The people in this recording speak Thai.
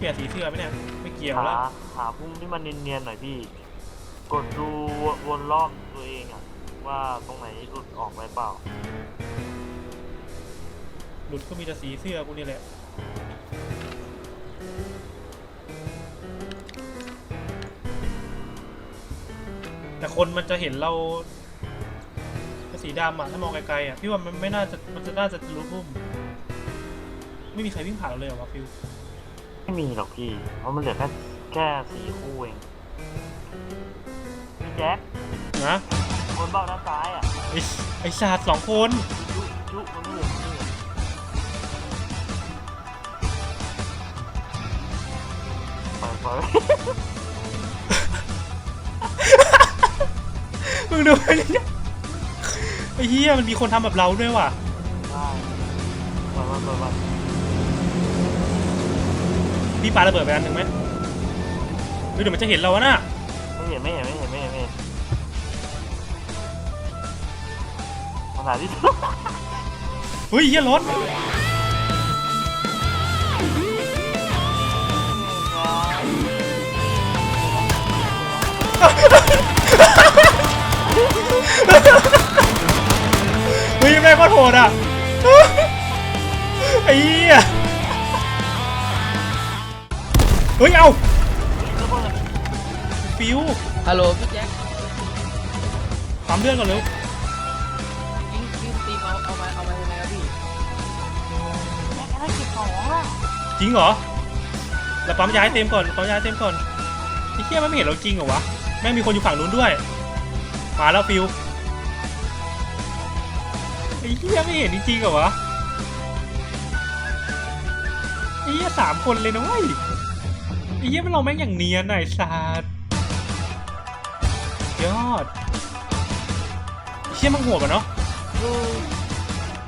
เปลี่ยนสีเสื้อไหมเนี่ยไม่เกี่ยวหาแล้วหาพุ่มที่มันเนียนๆหน่อยพี่ กดดูวนรอบตัวเองอะว่าตรงไหนหลุดออกไปเปล่า หลุดก็มีแต่สีเสื้อกูนี่แหละแต่คนมันจะเห็นเราเป็นสีดำอะถ้ามองไกลๆอะพี่ว่ามันไม่น่าจะมันจะน่าจะรู้พุ่มไม่มีใครวิ่งผ่านเราเลยเหรอวะฟิว ไม่มีหรอกพี่ เพราะมันเหลือแค่แค่สี่คู่เอง พี่แจ็คนะคนเบ้าด้านซ้ายอะไอไอศาสตร์สองคนยุยุมันไม่เห็นนี่เปิดเปิดมึงดูไอ้เนี่ยไอ้เหี้ยมันมีคนทำแบบเราด้วยว่ะ ได้เปิดเปิดเปิดเปิด พี่ปาระเบิดไปอันหนึ่งไหมหรือเดี๋ยวมันจะเห็นเราวะน่ะไม่เห็นไม่เห็นไม่เห็นไม่เห็นไม่เห็นภาษาที่ เฮ้ยเหี้ยรถเฮ้ยแม่งก็โหดอะไอ้เหี้ย เฮ้ยเอาฟิวฮัลโหลพี่แจ็คปั๊มเลือดก่อนเร็วยิงยิงตีมเอาเอามาเอามายังไงครับพี่จริงเหรอเราปั๊มยาให้เต็มก่อนปั๊มยาให้เต็มก่อนไอ้เหี้ยมันไม่เห็นเราจริงเหรอวะแม่งมีคนอยู่ฝั่งนู้นด้วยมาแล้วฟิวไอ้เหี้ยไม่เห็นจริงๆเหรอวะไอ้เหี้ยสามคนเลยนะเว้ย ไอ้เหี้ยมันเราแม่งอย่างเนียนน่ะไอ้สัสยอดเชี่ยมันหัวปะเนาะ